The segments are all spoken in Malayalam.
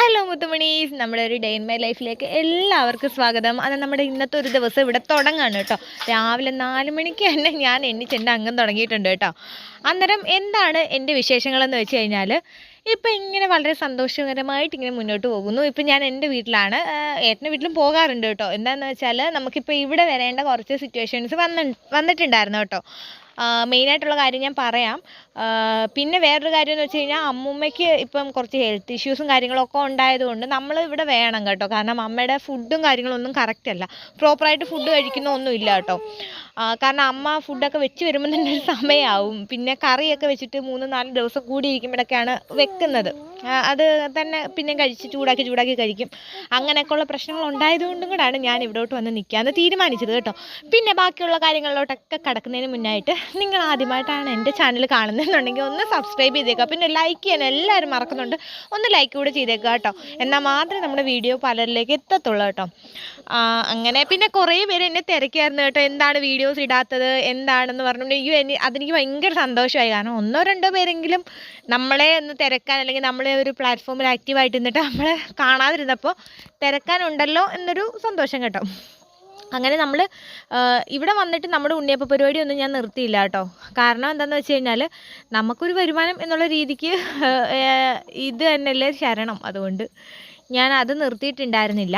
ഹലോ മുത്തുമണീസ് നമ്മുടെ ഒരു ഡേ ഇൻ മൈ ലൈഫിലേക്ക് എല്ലാവർക്കും സ്വാഗതം. അത് നമ്മുടെ ഇന്നത്തെ ഒരു ദിവസം ഇവിടെ തുടങ്ങാണ് കേട്ടോ. രാവിലെ നാല് മണിക്ക് തന്നെ ഞാൻ എണ്ണിച്ച് എന്റെ അംഗം തുടങ്ങിയിട്ടുണ്ട് കേട്ടോ. അന്നേരം എന്താണ് എന്റെ വിശേഷങ്ങളെന്ന് വെച്ച് കഴിഞ്ഞാൽ ഇപ്പം ഇങ്ങനെ വളരെ സന്തോഷകരമായിട്ട് ഇങ്ങനെ മുന്നോട്ട് പോകുന്നു. ഇപ്പം ഞാൻ എന്റെ വീട്ടിലാണ്. ഏട്ടന്റെ വീട്ടിലും പോകാറുണ്ട് കേട്ടോ. എന്താണെന്ന് വെച്ചാൽ നമുക്കിപ്പോൾ ഇവിടെ വരേണ്ട കുറച്ച് സിറ്റുവേഷൻസ് വന്ന് വന്നിട്ടുണ്ടായിരുന്നു കേട്ടോ. മെയിനായിട്ടുള്ള കാര്യം ഞാൻ പറയാം. പിന്നെ വേറൊരു കാര്യം എന്ന് വെച്ച് കഴിഞ്ഞാൽ അമ്മൂമ്മയ്ക്ക് ഇപ്പം കുറച്ച് ഹെൽത്ത് ഇഷ്യൂസും കാര്യങ്ങളൊക്കെ ഉണ്ടായതുകൊണ്ട് നമ്മൾ ഇവിടെ വേണം കേട്ടോ. കാരണം അമ്മയുടെ ഫുഡും കാര്യങ്ങളൊന്നും കറക്റ്റ് അല്ല. പ്രോപ്പറായിട്ട് ഫുഡ് കഴിക്കുന്ന ഒന്നും ഇല്ല കേട്ടോ. കാരണം അമ്മ ഫുഡൊക്കെ വെച്ച് വരുമ്പോൾ തന്നെ ഒരു സമയമാവും പിന്നെ കറിയൊക്കെ വെച്ചിട്ട് മൂന്ന് നാല് ദിവസം കൂടി ഇരിക്കുമ്പോഴൊക്കെയാണ് വെക്കുന്നത് അത് തന്നെ പിന്നെ കഴിച്ച് ചൂടാക്കി ചൂടാക്കി കഴിക്കും. അങ്ങനെയൊക്കെയുള്ള പ്രശ്നങ്ങൾ ഉണ്ടായതുകൊണ്ടും കൂടാണ് ഞാൻ ഇവിടോട്ട് വന്ന് നിൽക്കാമെന്ന് തീരുമാനിച്ചത് കേട്ടോ. പിന്നെ ബാക്കിയുള്ള കാര്യങ്ങളിലോട്ടൊക്കെ കടക്കുന്നതിന് മുന്നായിട്ട് നിങ്ങൾ ആദ്യമായിട്ടാണ് എന്റെ ചാനൽ കാണുന്നതെന്നുണ്ടെങ്കിൽ ഒന്ന് സബ്സ്ക്രൈബ് ചെയ്തേക്കുക. പിന്നെ ലൈക്ക് ചെയ്യാൻ എല്ലാവരും മറക്കുന്നുണ്ട്. ഒന്ന് ലൈക്ക് കൂടെ ചെയ്തേക്കുക കേട്ടോ. എന്നാൽ മാത്രമേ നമ്മുടെ വീഡിയോ പലരിലേക്ക് എത്തത്തുള്ളൂ കേട്ടോ. അങ്ങനെ പിന്നെ കുറേ പേര് എന്നെ തിരക്കായിരുന്നു കേട്ടോ. എന്താണ് വീഡിയോസ് ഇടാത്തത്? എന്താണെന്ന് പറഞ്ഞു. എനി അതെനിക്ക് ഭയങ്കര സന്തോഷമായി. കാരണം ഒന്നോ രണ്ടോ പേരെങ്കിലും നമ്മളെ ഒന്ന് തിരക്കാൻ അല്ലെങ്കിൽ നമ്മളെ ഒരു പ്ലാറ്റ്ഫോമിൽ ആക്റ്റീവായിട്ട് നിന്നിട്ട് നമ്മളെ കാണാതിരുന്നപ്പോൾ തിരക്കാനുണ്ടല്ലോ എന്നൊരു സന്തോഷം കേട്ടോ. അങ്ങനെ നമ്മൾ ഇവിടെ വന്നിട്ട് നമ്മുടെ ഉണ്ണിയപ്പ പരിപാടിയൊന്നും ഞാൻ നിർത്തിയില്ല കേട്ടോ. കാരണം എന്താണെന്ന് വെച്ച് കഴിഞ്ഞാൽ നമുക്കൊരു വരുമാനം എന്നുള്ള രീതിക്ക് ഇത് തന്നെയല്ലേ ശരണം. അതുകൊണ്ട് ഞാൻ അത് നിർത്തിയിട്ടുണ്ടായിരുന്നില്ല.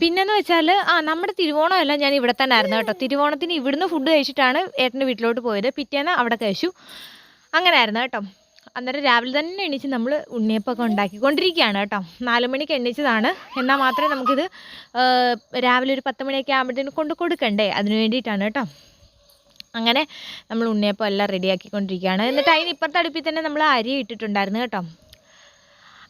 പിന്നെന്ന് വെച്ചാൽ ആ നമ്മുടെ തിരുവോണമല്ല ഞാൻ ഇവിടെ തന്നെ ആയിരുന്നു കേട്ടോ. തിരുവോണത്തിന് ഇവിടുന്ന് ഫുഡ് കഴിച്ചിട്ടാണ് ഏട്ടന്റെ വീട്ടിലോട്ട് പോയത്. പിറ്റേന്ന് അവിടെ കഴിച്ചു. അങ്ങനെ ആയിരുന്നു കേട്ടോ. അന്നേരം രാവിലെ തന്നെ എണീച്ച് നമ്മൾ ഉണ്ണിയപ്പമൊക്കെ ഉണ്ടാക്കിക്കൊണ്ടിരിക്കുകയാണ് കേട്ടോ. നാല് മണിക്ക് എണീച്ചതാണ്. എന്നാൽ മാത്രമേ നമുക്കിത് രാവിലെ ഒരു പത്ത് മണിയൊക്കെ ആകുമ്പോഴത്തേന് കൊണ്ട് കൊടുക്കണ്ടേ? അതിന് വേണ്ടിയിട്ടാണ് കേട്ടോ. അങ്ങനെ നമ്മൾ ഉണ്ണിയപ്പം എല്ലാം റെഡിയാക്കിക്കൊണ്ടിരിക്കുകയാണ് എന്നിട്ട് അതിന് ഇപ്പുറത്തെ അടുപ്പിൽ തന്നെ നമ്മൾ അരി ഇട്ടിട്ടുണ്ടായിരുന്നു കേട്ടോ.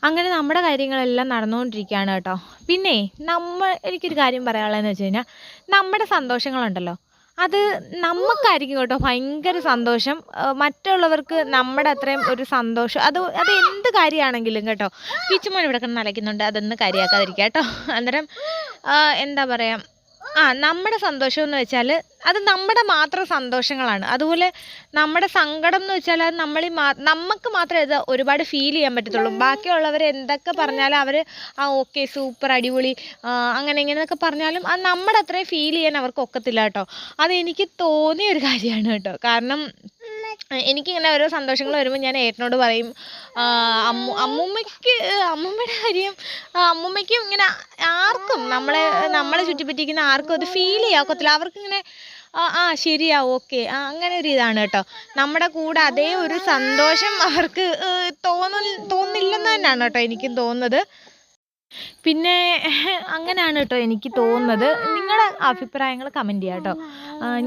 അങ്ങനെ നമ്മുടെ കാര്യങ്ങളെല്ലാം നടന്നുകൊണ്ടിരിക്കുകയാണ് കേട്ടോ. പിന്നെ നമ്മൾ എനിക്കൊരു കാര്യം പറയാനുള്ളതെന്ന് വെച്ച് കഴിഞ്ഞാൽ നമ്മുടെ സന്തോഷങ്ങളുണ്ടല്ലോ. അത് നമുക്കായിരിക്കും കേട്ടോ ഭയങ്കര സന്തോഷം. മറ്റുള്ളവർക്ക് നമ്മുടെ അത്രയും ഒരു സന്തോഷം. അത് അത് എന്ത് കാര്യമാണെങ്കിലും കേട്ടോ. കിച്ചുമോൻ ഇവിടെ കിടന്ന് അലയ്ക്കുന്നുണ്ട്. അതൊന്ന് കാര്യമാക്കാതിരിക്കുക കേട്ടോ. അന്നേരം എന്താ പറയുക ആ നമ്മുടെ സന്തോഷം എന്ന് വെച്ചാൽ അത് നമ്മുടെ മാത്രം സന്തോഷങ്ങളാണ്. അതുപോലെ നമ്മുടെ സങ്കടം എന്ന് വെച്ചാൽ അത് നമ്മളിൽ മാ നമുക്ക് മാത്രമേ ഇത് ഒരുപാട് ഫീൽ ചെയ്യാൻ പറ്റത്തുള്ളൂ. ബാക്കിയുള്ളവർ എന്തൊക്കെ പറഞ്ഞാലും അവർ ആ ഓക്കെ സൂപ്പർ അടിപൊളി അങ്ങനെ ഇങ്ങനെയൊക്കെ പറഞ്ഞാലും അത് നമ്മുടെ അത്രയും ഫീൽ ചെയ്യാൻ അവർക്ക് ഒക്കത്തില്ല കേട്ടോ. അത് എനിക്ക് തോന്നിയ ഒരു കാര്യമാണ് കേട്ടോ. കാരണം എനിക്കിങ്ങനെ ഓരോ സന്തോഷങ്ങൾ വരുമ്പോൾ ഞാൻ ഏട്ടനോട് പറയും അമ്മുമ്മയ്ക്ക് അമ്മു അമ്മൂമ്മയ്ക്ക് അമ്മൂമ്മയുടെ കാര്യം അമ്മൂമ്മയ്ക്കും ഇങ്ങനെ ആർക്കും നമ്മളെ നമ്മളെ ചുറ്റിപ്പറ്റിക്കുന്ന ആർക്കും അത് ഫീൽ ചെയ്യാക്കത്തില്ല. അവർക്കിങ്ങനെ ആ ആ ശരിയാ ഓക്കെ അങ്ങനെ ഒരു ഇതാണ് കേട്ടോ. നമ്മുടെ കൂടെ അതേ ഒരു സന്തോഷം അവർക്ക് തോന്നുന്നില്ലെന്ന് തന്നെയാണ് കേട്ടോ എനിക്കും തോന്നുന്നത്. പിന്നെ അങ്ങനെയാണ് കേട്ടോ എനിക്ക് തോന്നുന്നത്. നിങ്ങളുടെ അഭിപ്രായങ്ങൾ കമന്റ് ചെയ്യാം കേട്ടോ.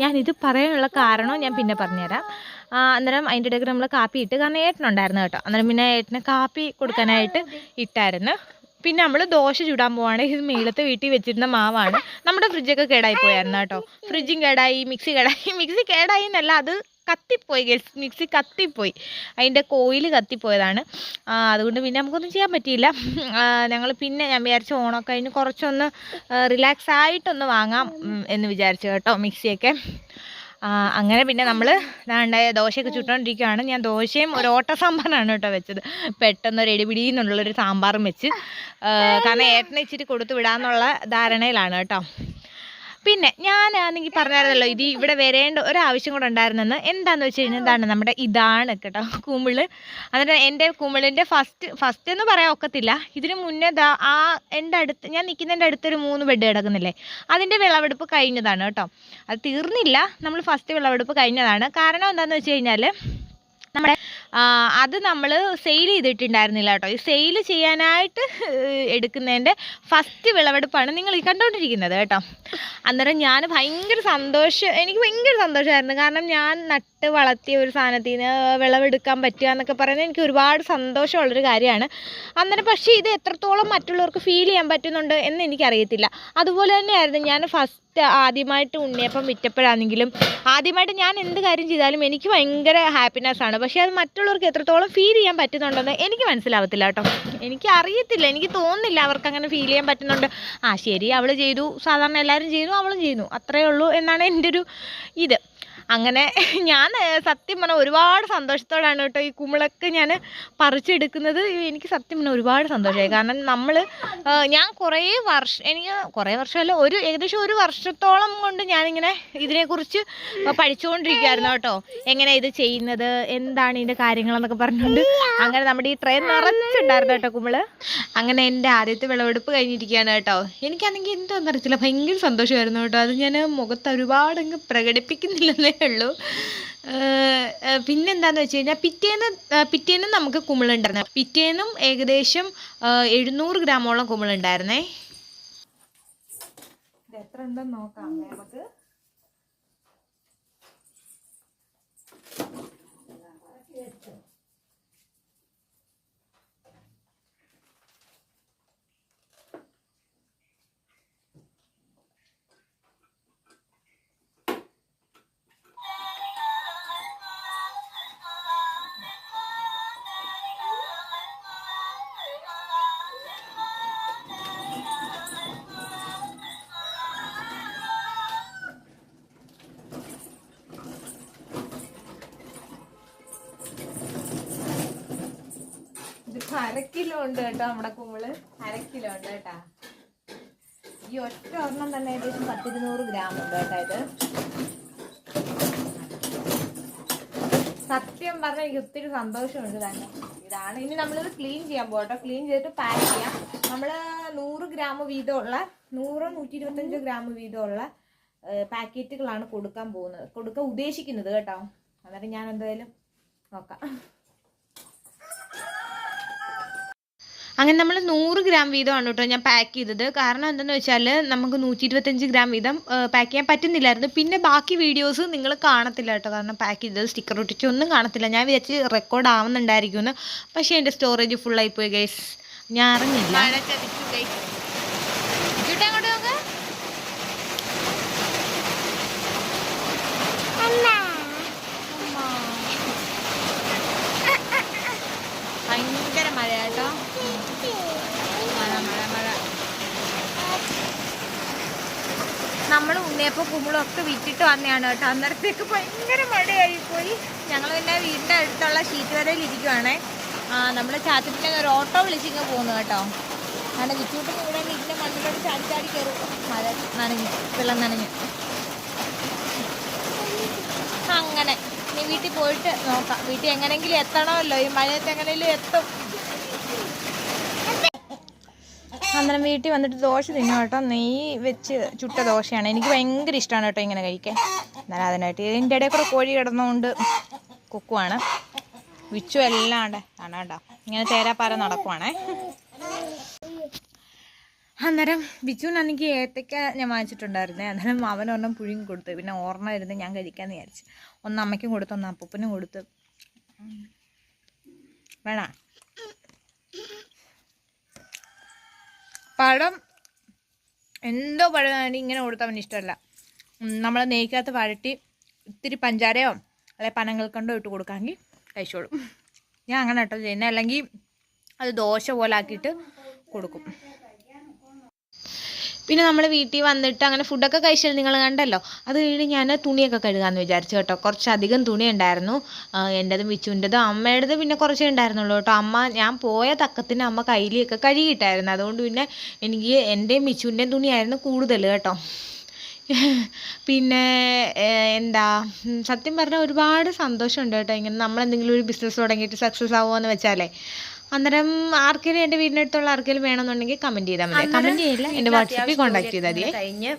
ഞാനിത് പറയാനുള്ള കാരണം ഞാൻ പിന്നെ പറഞ്ഞുതരാം. അന്നേരം അതിന്റെ ഇടയ്ക്ക് നമ്മൾ കാപ്പി ഇട്ട് കാരണം ഏട്ടനുണ്ടായിരുന്നു കേട്ടോ. അന്നേരം പിന്നെ ഏട്ടന് കാപ്പി കൊടുക്കാനായിട്ട് ഇട്ടായിരുന്നു. പിന്നെ നമ്മൾ ദോശ ചൂടാൻ പോവാണ്. ഇത് മേളത്തെ വീട്ടിൽ വെച്ചിരുന്ന മാവാണ്. നമ്മുടെ ഫ്രിഡ്ജൊക്കെ കേടായി പോയായിരുന്നു കേട്ടോ. ഫ്രിഡ്ജും കേടായി മിക്സി കേടായി. മിക്സി കേടായി എന്നല്ല അത് കത്തിപ്പോയി ഗൾസ് മിക്സി കത്തിപ്പോയി. അതിന്റെ കോയിൽ കത്തിപ്പോയതാണ്. അതുകൊണ്ട് പിന്നെ നമുക്കൊന്നും ചെയ്യാൻ പറ്റിയില്ല. ഞങ്ങൾ പിന്നെ ഞാൻ വിചാരിച്ചു ഓണമൊക്കെ കഴിഞ്ഞ് കുറച്ചൊന്ന് റിലാക്സ് ആയിട്ടൊന്ന് വാങ്ങാം എന്ന് വിചാരിച്ചു കേട്ടോ മിക്സിയൊക്കെ. അങ്ങനെ പിന്നെ നമ്മൾ ഇതാണ്ടായ ദോശയൊക്കെ ചുട്ടുകൊണ്ടിരിക്കുകയാണ് ഞാൻ ദോശയും ഒരു ഓട്ട സാമ്പാറാണ് കേട്ടോ വെച്ചത്. പെട്ടെന്ന് ഒരു എടിപിടി എന്നുള്ളൊരു സാമ്പാറും വെച്ച്. കാരണം ഏട്ടനെ ഇച്ചിരി കൊടുത്തു വിടാമെന്നുള്ള ധാരണയിലാണ് കേട്ടോ. പിന്നെ ഞാൻ ആണെങ്കിൽ പറഞ്ഞായിരുന്നല്ലോ ഇത് ഇവിടെ വരേണ്ട ഒരാവശ്യം കൂടെ ഉണ്ടായിരുന്നെന്ന്. എന്താണെന്ന് വെച്ച് കഴിഞ്ഞാൽ എന്താണ് നമ്മുടെ ഇതാണ് കേട്ടോ കുമിൾ. എന്നിട്ട് എന്റെ കുമിളിന്റെ ഫസ്റ്റ് ഫസ്റ്റ് എന്ന് പറയാൻ ഒക്കത്തില്ല. ഇതിന് മുന്നേ ദാ ആ എന്റെ അടുത്ത് ഞാൻ നിൽക്കുന്നതിന്റെ അടുത്തൊരു മൂന്ന് ബെഡ് കിടക്കുന്നില്ലേ? അതിന്റെ വിളവെടുപ്പ് കഴിഞ്ഞതാണ് കേട്ടോ. അത് തീർന്നില്ല. നമ്മൾ ഫസ്റ്റ് വിളവെടുപ്പ് കഴിഞ്ഞതാണ്. കാരണം എന്താണെന്ന് വെച്ച് കഴിഞ്ഞാൽ നമ്മുടെ അത് നമ്മൾ സെയിൽ ചെയ്തിട്ടുണ്ടായിരുന്നില്ല കേട്ടോ. ഈ സെയിൽ ചെയ്യാനായിട്ട് എടുക്കുന്നതിന്റെ ഫസ്റ്റ് വിളവെടുപ്പാണ് നിങ്ങൾ ഈ കണ്ടുകൊണ്ടിരിക്കുന്നത് കേട്ടോ. അന്നേരം ഞാൻ ഭയങ്കര സന്തോഷം എനിക്ക് ഭയങ്കര സന്തോഷമായിരുന്നു. കാരണം ഞാൻ നട്ട് വളർത്തിയ ഒരു സാധനത്തിൽ നിന്ന് വിളവെടുക്കാൻ പറ്റുക എന്നൊക്കെ പറയുന്നത് എനിക്ക് ഒരുപാട് സന്തോഷമുള്ളൊരു കാര്യമാണ്. അന്നേരം പക്ഷേ ഇത് എത്രത്തോളം മറ്റുള്ളവർക്ക് ഫീൽ ചെയ്യാൻ പറ്റുന്നുണ്ട് എന്ന് എനിക്കറിയത്തില്ല. അതുപോലെ തന്നെയായിരുന്നു ഞാൻ ഫസ്റ്റ് ആദ്യമായിട്ട് ഉണ്ണിയപ്പം വിറ്റപ്പോഴാണെങ്കിലും ആദ്യമായിട്ട് ഞാൻ എന്ത് കാര്യം ചെയ്താലും എനിക്ക് ഭയങ്കര ഹാപ്പിനെസ് ആണ്. പക്ഷേ അത് മറ്റുള്ളവർക്ക് എത്രത്തോളം ഫീൽ ചെയ്യാൻ പറ്റുന്നുണ്ടെന്ന് എനിക്ക് മനസ്സിലാവത്തില്ല കേട്ടോ. എനിക്ക് അറിയത്തില്ല. എനിക്ക് തോന്നുന്നില്ല അവർക്ക് അങ്ങനെ ഫീൽ ചെയ്യാൻ പറ്റുന്നുണ്ട്. ആ ശരി അവൾ ചെയ്തു. സാധാരണ എല്ലാവരും ചെയ്യുന്നു അവളും ചെയ്യുന്നു. അത്രയേ ഉള്ളൂ എന്നാണ് എന്റെ ഒരു ഇത്. അങ്ങനെ ഞാൻ സത്യം പറഞ്ഞാൽ ഒരുപാട് സന്തോഷത്തോടാണ് കേട്ടോ ഈ കുമിളൊക്കെ ഞാൻ പറിച്ചെടുക്കുന്നത്. എനിക്ക് സത്യം പറഞ്ഞാൽ ഒരുപാട് സന്തോഷമായി. കാരണം നമ്മൾ ഞാൻ കുറേ വർഷം എനിക്ക് കുറേ വർഷമല്ല ഒരു ഏകദേശം ഒരു വർഷത്തോളം കൊണ്ട് ഞാനിങ്ങനെ ഇതിനെക്കുറിച്ച് പഠിച്ചുകൊണ്ടിരിക്കുകയായിരുന്നു കേട്ടോ. എങ്ങനെ ഇത് ചെയ്യുന്നത് എന്താണ് ഇതിന്റെ കാര്യങ്ങളെന്നൊക്കെ പറഞ്ഞുകൊണ്ട് അങ്ങനെ നമ്മുടെ ഈ ട്രെയിൻ നിറച്ചിട്ടുണ്ടായിരുന്നു കേട്ടോ കുമ്പൾ അങ്ങനെ എന്റെ ആദ്യത്തെ വിളവെടുപ്പ് കഴിഞ്ഞിരിക്കുകയാണ് കേട്ടോ. എനിക്കാണെങ്കിൽ എന്തോ അറിയത്തില്ല ഭയങ്കര സന്തോഷമായിരുന്നു കേട്ടോ. അത് ഞാൻ മുഖത്ത് ഒരുപാട് അങ്ങ് പ്രകടിപ്പിക്കുന്നില്ലെന്നേ ഉള്ളൂ. പിന്നെ ഏഹ് പിന്നെന്താന്ന് വെച്ച് കഴിഞ്ഞാൽ പിറ്റേന്ന് പിറ്റേന്നും നമുക്ക് കുമിളുണ്ടായിരുന്നു. പിറ്റേന്നും ഏകദേശം എഴുന്നൂറ് ഗ്രാമോളം കുമിളുണ്ടായിരുന്നേ. എത്ര ഉണ്ടെന്ന് നോക്കാം. നമുക്ക് ഇതിപ്പോ അര കിലോ ഉണ്ട് കേട്ടോ നമ്മുടെ കുമ്പൾ. അര കിലോ ഉണ്ട് കേട്ടാ. ഈ ഒറ്റ ഒരെണ്ണം തന്നെ ഏകദേശം പത്തിരുന്നൂറ് ഗ്രാം ഉണ്ട് കേട്ടോ ഇത്. സത്യം പറഞ്ഞാൽ എനിക്ക് ഒത്തിരി സന്തോഷമുണ്ട് തന്നെ ഇതാണ്. ഇനി നമ്മളിത് ക്ലീൻ ചെയ്യാൻ പോകട്ടോ ക്ലീൻ ചെയ്തിട്ട് പാക്ക് ചെയ്യാം. നമ്മൾ നൂറ് ഗ്രാം വീതമുള്ള നൂറ് നൂറ്റി ഇരുപത്തഞ്ച് ഗ്രാം വീതമുള്ള പാക്കറ്റുകളാണ് കൊടുക്കാൻ പോകുന്നത്. കൊടുക്കാൻ ഉദ്ദേശിക്കുന്നത് കേട്ടോ. അന്നേരം ഞാൻ എന്തായാലും നോക്കാം. അങ്ങനെ നമ്മൾ നൂറ് ഗ്രാം വീതമാണ് കേട്ടോ ഞാൻ പാക്ക് ചെയ്തത്. കാരണം എന്തെന്ന് വെച്ചാൽ നമുക്ക് നൂറ്റി ഇരുപത്തഞ്ച് ഗ്രാം വീതം പാക്ക് ചെയ്യാൻ പറ്റുന്നില്ലായിരുന്നു. പിന്നെ ബാക്കി വീഡിയോസ് നിങ്ങൾ കാണത്തില്ല കേട്ടോ. കാരണം പാക്ക് ചെയ്തത് സ്റ്റിക്കർ ഒട്ടിച്ച് ഒന്നും കാണത്തില്ല. ഞാൻ വിചാരിച്ച് റെക്കോർഡ് ആവുന്നുണ്ടായിരിക്കുമെന്ന്. പക്ഷേ എന്റെ സ്റ്റോറേജ് ഫുള്ളായി പോയി ഗൈസ് ഞാൻ അറിഞ്ഞില്ല അങ്ങോട്ട് നോക്ക് ഭയങ്കര മഴ കേട്ടോ മഴ മഴ മഴ നമ്മൾ ഉണ്ണിയപ്പം കുമ്പളും ഒക്കെ വിറ്റിട്ട് വന്നതാണ് കേട്ടോ. അന്നേരത്തേക്ക് ഭയങ്കര മഴയായി പോയി ഞങ്ങൾ പിന്നെ വീടിന്റെ അടുത്തുള്ള ഷീറ്റ് വരയിൽ ഇരിക്കുവാണേ. നമ്മൾ ചാത്തിപ്പിന്നെ ഒരു ഓട്ടോ വിളിച്ചിങ്ങ് പോകുന്നു കേട്ടോ. അങ്ങനെ വിറ്റൂട്ട് കൂടെ വീടിന്റെ മണ്ണിലോട്ട് ചാടി ചാടി കയറും മഴ നനഞ്ഞു വെള്ളം നനഞ്ഞു. അങ്ങനെ. നീ വീട്ടിൽ പോയിട്ട് നോക്കാം. വീട്ടിൽ എങ്ങനെയെങ്കിലും എത്തണമല്ലോ. ഈ മഴയത്ത് എങ്ങനെയെങ്കിലും എത്തും. അന്നേരം വീട്ടിൽ വന്നിട്ട് ദോശ തിന്നു കേട്ടോ. നെയ്യ് വെച്ച് ചുട്ട ദോശയാണ്. എനിക്ക് ഭയങ്കര ഇഷ്ടമാണ് കേട്ടോ ഇങ്ങനെ കഴിക്കാൻ. എന്നാലും അതിനായിട്ട് ഇതിന്റെ ഇടയിൽ കൂടെ കോഴി കിടന്നുകൊണ്ട് കുക്കുവാണ്. വിച്ചു എല്ലാം കാണാണ്ടോ ഇങ്ങനെ തേരാപ്പാര നടക്കുവാണേ. അന്നേരം ബിജുവിനാണെങ്കിൽ ഏത്തക്ക ഞാൻ വാങ്ങിച്ചിട്ടുണ്ടായിരുന്നേ. അന്നേരം അവൻ ഒരെണ്ണം പുഴുങ്ങി കൊടുത്തു. പിന്നെ ഓർമ്മ ഇരുന്ന് ഞാൻ കഴിക്കാമെന്ന് വിചാരിച്ചു. ഒന്ന് അമ്മയ്ക്കും കൊടുത്തു ഒന്ന് അപ്പൂപ്പനും കൊടുത്തു. വേണ? പഴം എന്തോ പഴം ഇങ്ങനെ കൊടുത്താൽ അവന് ഇഷ്ടമല്ല. നമ്മൾ നെയ്ക്കകത്ത് വഴട്ടി ഇത്തിരി പഞ്ചാരയോ അല്ലെ പനങ്ങൾ കണ്ടോ ഇട്ട് കൊടുക്കാമെങ്കിൽ കഴിച്ചോളും. ഞാൻ അങ്ങനെ കേട്ടോ ചെയ്യുന്നത് അല്ലെങ്കിൽ അത് ദോശ പോലെ ആക്കിയിട്ട് കൊടുക്കും. പിന്നെ നമ്മൾ വീട്ടിൽ വന്നിട്ട് അങ്ങനെ ഫുഡൊക്കെ കഴിച്ചാൽ നിങ്ങൾ കണ്ടല്ലോ? അത് കഴിഞ്ഞ് ഞാൻ തുണിയൊക്കെ കഴുകാമെന്ന് വിചാരിച്ചു കേട്ടോ. കുറച്ചധികം തുണി ഉണ്ടായിരുന്നു. എന്റെതും വിച്ചുവിന്റെതും അമ്മയുടേത് പിന്നെ കുറച്ചേ ഉണ്ടായിരുന്നുള്ളൂ കേട്ടോ. അമ്മ ഞാൻ പോയ തക്കത്തിന് അമ്മ കയ്യിലൊക്കെ കഴുകിയിട്ടായിരുന്നു. അതുകൊണ്ട് പിന്നെ എനിക്ക് എന്റെയും വിച്ചുവിന്റെയും തുണിയായിരുന്നു കൂടുതൽ കേട്ടോ. പിന്നെ എന്താ സത്യം പറഞ്ഞാൽ ഒരുപാട് സന്തോഷമുണ്ട് കേട്ടോ. ഇങ്ങനെ നമ്മളെന്തെങ്കിലും ഒരു ബിസിനസ് തുടങ്ങിയിട്ട് സക്സസ് ആവുമോ എന്ന് വെച്ചാലേ. അന്നേരം ആർക്കെങ്കിലും എന്റെ വീടിനടുത്തുള്ള ആർക്കെങ്കിലും വേണമെന്നുണ്ടെങ്കിൽ കമന്റ് ചെയ്താൽ മതി. കമന്റ് ചെയ്യില്ല എന്റെ വാട്സപ്പിൽ കോൺടാക്ട് ചെയ്താൽ മതി. കഴിഞ്ഞ്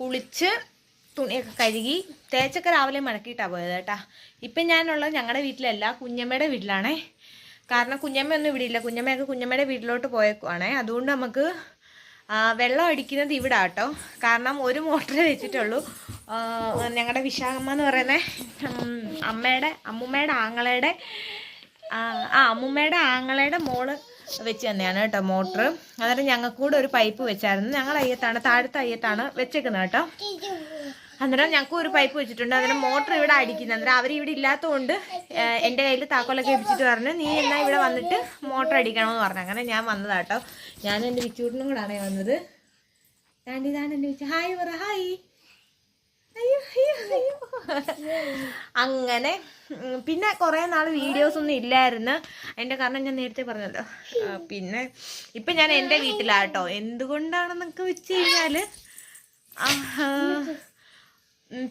കുളിച്ച് തുണിയൊക്കെ കഴുകി തേച്ചൊക്കെ രാവിലെ മടക്കിയിട്ടാണ് പോയത് കേട്ടാ. ഇപ്പം ഞാനുള്ളത് ഞങ്ങളുടെ വീട്ടിലല്ല കുഞ്ഞമ്മയുടെ വീട്ടിലാണേ. കാരണം കുഞ്ഞമ്മയൊന്നും ഇവിടെ ഇല്ല. കുഞ്ഞമ്മയൊക്കെ കുഞ്ഞമ്മയുടെ വീട്ടിലോട്ട് പോയേക്കുവാണേ. അതുകൊണ്ട് നമുക്ക് വെള്ളം അടിക്കുന്നത് ഇവിടെ കേട്ടോ. കാരണം ഒരു മോട്ടറേ വെച്ചിട്ടുള്ളൂ. ഞങ്ങളുടെ വിശാഖമ്മ എന്ന് പറയുന്ന ഉം, അമ്മയുടെ അമ്മുമ്മയുടെ ആങ്ങളയുടെ ആ അമ്മുമ്മയുടെ ആങ്ങളയുടെ മോൾ വെച്ച് തന്നെയാണ് കേട്ടോ മോട്ടർ അന്നേരം ഞങ്ങൾക്ക് കൂടെ ഒരു പൈപ്പ് വെച്ചായിരുന്നു. ഞങ്ങൾ അയ്യത്താണ് താഴത്തെ അയ്യത്താണ് വെച്ചേക്കുന്നത് കേട്ടോ. അന്നേരം ഞങ്ങൾക്ക് ഒരു പൈപ്പ് വെച്ചിട്ടുണ്ട്. അന്നേരം മോട്ടർ ഇവിടെ അടിക്കുന്നത് അന്നേരം അവർ ഇവിടെ ഇല്ലാത്തതുകൊണ്ട് എന്റെ കയ്യിൽ താക്കോലൊക്കെ ഏൽപ്പിച്ചിട്ട് പറഞ്ഞു നീ എന്നാൽ ഇവിടെ വന്നിട്ട് മോട്ടർ അടിക്കണമെന്ന് പറഞ്ഞു. അങ്ങനെ ഞാൻ വന്നതാട്ടോ ഞാനും എന്റെ വിച്ചൂട്ടിനും കൂടാണ് വന്നത്. താണ്ടി ഇതാണ് എന്റെ വിച്ചു. ഹായ് പറ ഹായ് അയ്യോ അയ്യോ അയ്യോ. അങ്ങനെ പിന്നെ കുറേ നാൾ വീഡിയോസ് ഒന്നും ഇല്ലായിരുന്നു. അതിന്റെ കാരണം ഞാൻ നേരത്തെ പറഞ്ഞല്ലോ. പിന്നെ ഇപ്പം ഞാൻ എന്റെ വീട്ടിലാട്ടോ. എന്തുകൊണ്ടാണെന്നൊക്കെ വെച്ച് കഴിഞ്ഞാൽ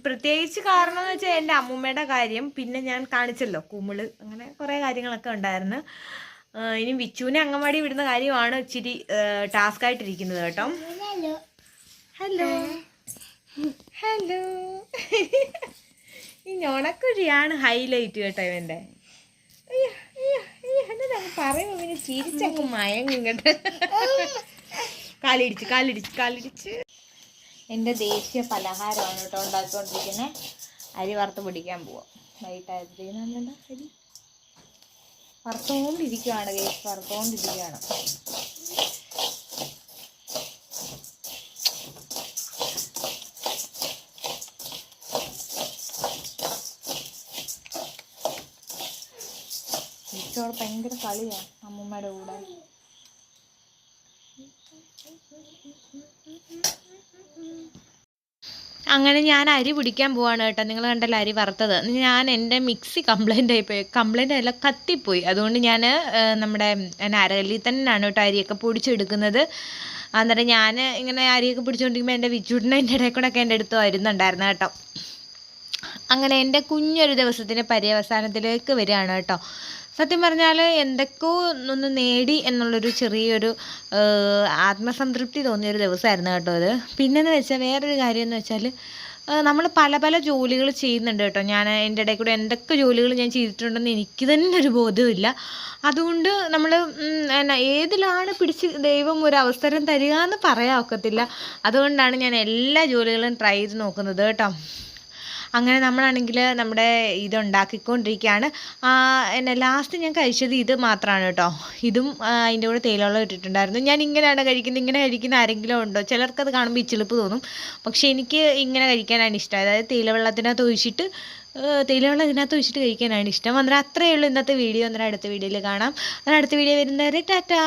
പ്രത്യേകിച്ച് കാരണം എന്ന് വെച്ചാൽ എന്റെ അമ്മൂമ്മയുടെ കാര്യം. പിന്നെ ഞാൻ കാണിച്ചല്ലോ കുമിൾ അങ്ങനെ കുറേ കാര്യങ്ങളൊക്കെ ഉണ്ടായിരുന്നു. ഇനി വിച്ചുവിനെ അങ്കൻവാടി വിടുന്ന കാര്യമാണ് ഇച്ചിരി ടാസ്ക് ആയിട്ടിരിക്കുന്നത് കേട്ടോ. ഹലോ. ഹലോ ഈ ഞൊണക്കുഴിയാണ് ഹൈലൈറ്റ് കേട്ടോ ഇവന്റെ പറയുമ്പോൾ പിന്നെ ചിരിച്ചങ്ങ് മയങ്ങും കാലിടിച്ച് കാലിടിച്ച് കാലിടിച്ച്. എന്റെ ദേശീയ പലഹാരമാണ് കേട്ടോ ഉണ്ടാക്കിക്കൊണ്ടിരിക്കുന്നത് അരി വറുത്ത് പിടിക്കാൻ പോവാം. വൈകിട്ടായപ്പോഴത്തേനും അരി? വറുത്തുകൊണ്ടിരിക്കുകയാണ് കേസ് വറുത്തുകൊണ്ടിരിക്കുകയാണ് ഇച്ചോട് ഭയങ്കര കളിയാണ് അമ്മൂമ്മയുടെ കൂടെ. അങ്ങനെ ഞാൻ അരി പിടിക്കാൻ പോവാണ് കേട്ടോ. നിങ്ങൾ കണ്ടല്ലോ അരി വറുത്തത്? ഞാൻ എന്റെ മിക്സി കംപ്ലൈന്റ് ആയിപ്പോയി കംപ്ലൈന്റ് അല്ല കത്തിപ്പോയി. അതുകൊണ്ട് ഞാൻ നമ്മുടെ അരകല്ലിൽ തന്നെയാണ് കേട്ടോ അരിയൊക്കെ പൊടിച്ചെടുക്കുന്നത്. അന്നേരം ഞാൻ ഇങ്ങനെ അരിയൊക്കെ പിടിച്ചുകൊണ്ടിരിക്കുമ്പോൾ എന്റെ വിച്ചൂട്ടിനെ എന്റെ ഇടയിൽ കൂടെ ഒക്കെ എന്റെ അടുത്ത് വരുന്നുണ്ടായിരുന്നു കേട്ടോ. അങ്ങനെ എന്റെ കുഞ്ഞൊരു ദിവസത്തിന്റെ പര്യവസാനത്തിലേക്ക് വരികയാണ് കേട്ടോ. സത്യം പറഞ്ഞാൽ എന്തൊക്കെയോ ഒന്ന് നേടി എന്നുള്ളൊരു ചെറിയൊരു ആത്മസംതൃപ്തി തോന്നിയൊരു ദിവസമായിരുന്നു കേട്ടോ അത്. പിന്നെന്ന് വെച്ചാൽ വേറൊരു കാര്യം എന്ന് വെച്ചാൽ നമ്മൾ പല പല ജോലികൾ ചെയ്യുന്നുണ്ട് കേട്ടോ. ഞാൻ എന്റെ ഇടയിൽ കൂടെ എന്തൊക്കെ ജോലികൾ ഞാൻ ചെയ്തിട്ടുണ്ടെന്ന് എനിക്ക് തന്നെ ഒരു ബോധമില്ല അതുകൊണ്ട് നമ്മൾ എന്നാ ഏതിലാണ് പിടിച്ച് ദൈവം ഒരു അവസരം തരിക എന്ന് പറയാൻ ഒക്കത്തില്ല. അതുകൊണ്ടാണ് ഞാൻ എല്ലാ ജോലികളും ട്രൈ ചെയ്ത് നോക്കുന്നത് കേട്ടോ. അങ്ങനെ നമ്മളാണെങ്കിൽ നമ്മുടെ ഇത് ഉണ്ടാക്കിക്കൊണ്ടിരിക്കുകയാണ് എന്നെ ലാസ്റ്റ് ഞാൻ കഴിച്ചത് ഇത് മാത്രമാണ് കേട്ടോ. ഇതും അതിന്റെ കൂടെ തേയിലവെള്ളം ഇട്ടിട്ടുണ്ടായിരുന്നു. ഞാൻ ഇങ്ങനെയാണ് കഴിക്കുന്നത് ഇങ്ങനെ കഴിക്കുന്ന ആരെങ്കിലും ഉണ്ടോ? ചിലർക്കത് കാണുമ്പോൾ ഇച്ചിളിപ്പ് തോന്നും. പക്ഷേ എനിക്ക് ഇങ്ങനെ കഴിക്കാനാണ് ഇഷ്ടം. അതായത് തേയിലവെള്ളത്തിനകത്ത് ഒഴിച്ചിട്ട് തേയിലവെള്ളം ഇതിനകത്ത് ഒഴിച്ചിട്ട് കഴിക്കാനാണ് ഇഷ്ടം. അന്നേരം അത്രയേ ഉള്ളൂ ഇന്നത്തെ വീഡിയോ. അന്നേരം അടുത്ത വീഡിയോയിൽ കാണാം. അന്നേരം അടുത്ത വീഡിയോ വരുന്നവരെ ടാറ്റാ.